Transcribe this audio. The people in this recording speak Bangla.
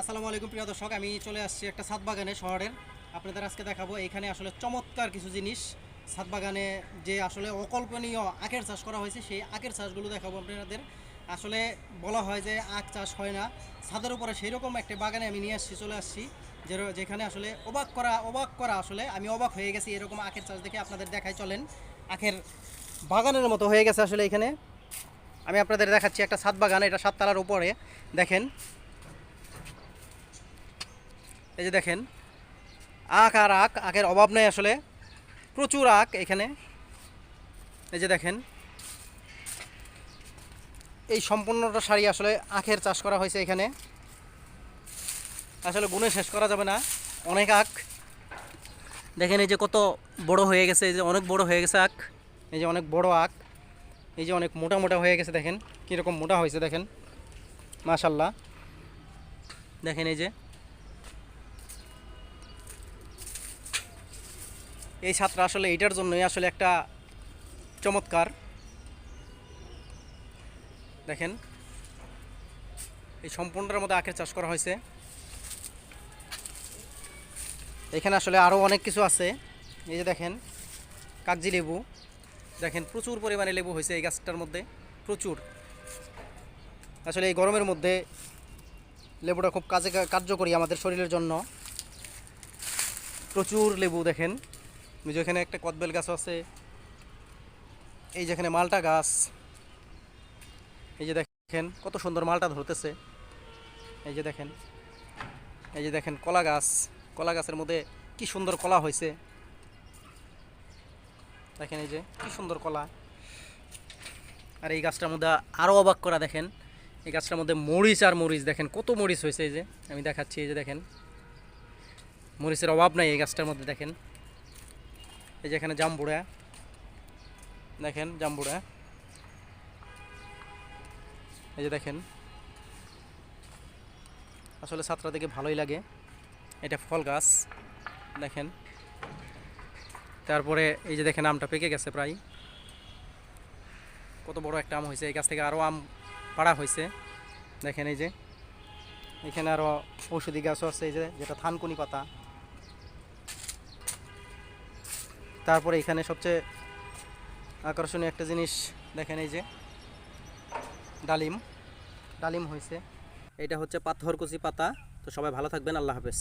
আসসালামু আলাইকুম প্রিয় দর্শক, আমি চলে আসছি একটা ছাদ বাগানে শহরের। আপনাদের আজকে দেখাবো এখানে আসলে চমৎকার কিছু জিনিস। ছাদ বাগানে যে আসলে অকল্পনীয় আখের চাষ করা হয়েছে, সেই আখের চাষগুলো দেখাবো আপনাদের। আসলে বলা হয় যে আখ চাষ হয় না। ছাদের উপরে সেই রকম একটা বাগানে আমি নিয়ে আসছি, চলে আসছি যেখানে আসলে অবাক করা অবাক করা আসলে আমি অবাক হয়ে গেছি এরকম আখের চাষ দেখে আপনাদের দেখাই চলেন। আখের বাগানের মতো হয়ে গেছে আসলে এখানে। আমি আপনাদের দেখাচ্ছি একটা ছাদ বাগান এটা সাততলার উপরে। দেখেন এই যে দেখেন, আখ আর আখ, আখের অভাব নেই আসলে। প্রচুর আখ এখানে। এই যে দেখেন, এই সম্পূর্ণটা শাড়ি আসলে আখের চাষ করা হয়েছে এখানে। আসলে গুণে শেষ করা যাবে না। অনেক আখ। দেখেন এই যে কত বড় হয়ে গেছে, এই যে অনেক বড় হয়ে গেছে আখ। এই যে অনেক বড় আখ। এই যে অনেক মোটা মোটা হয়ে গেছে, দেখেন। কীরকম মোটা হয়েছে, দেখেন। মাশাল্লাহ দেখেন এই যে এই ছাত্র আসলে এটার জন্যই আসলে একটা চমৎকার। দেখেন, এই সম্পূর্ণটার মধ্যে আখের চাষ করা হয়েছে। এখানে আসলে আরও অনেক কিছু আছে। এই যে দেখেন, কাগজি লেবু। দেখেন, প্রচুর পরিমাণে লেবু হয়েছে এই গাছটার মধ্যে, প্রচুর। আসলে এই গরমের মধ্যে লেবুটা খুব কাজে কার্যকরী আমাদের শরীরের জন্য। প্রচুর লেবু দেখেন। যে এখানে একটা কদবেল গাছ আছে। এই যেখানে মালটা গাছ। এই যে দেখেন কত সুন্দর মালটা ধরতেছে। এই যে দেখেন। এই যে দেখেন কলা গাছ। কলা গাছের মধ্যে কি সুন্দর কলা হয়েছে। দেখেন এই যে কি সুন্দর কলা। আর এই গাছটার মধ্যে আরও অবাক করা দেখেন। এই গাছটার মধ্যে মরিচ আর মরিচ দেখেন কত মরিচ হয়েছে এই যে। আমি দেখাচ্ছি এই যে দেখেন। মরিচের অভাব নাই এই গাছটার মধ্যে দেখেন। এই যে এখানে জাম্বুড়া। দেখেন জাম্বুড়া। এই যে দেখেন। আসলে ছাত্রা দেখে ভালোই লাগে। এটা ফল গাছ। দেখেন। তারপরে এই যে দেখেন আমটা পেকে গেছে প্রায়। কত বড় একটা আম হয়েছে। এই গাছ থেকে আরও আম পাড়া হয়েছে। দেখেন এই যে। এখানে আরও ঔষধি গাছও আছে এই যে, যেটা থানকুনি পাতা। তারপরে এখানে সবচেয়ে আকর্ষণীয় একটা জিনিস দেখেন এই যে, ডালিম। ডালিম হয়েছে এটা হচ্ছে পাথরকুচি পাতা। তো সবাই ভালো থাকবেন, আল্লাহ হাফেজ।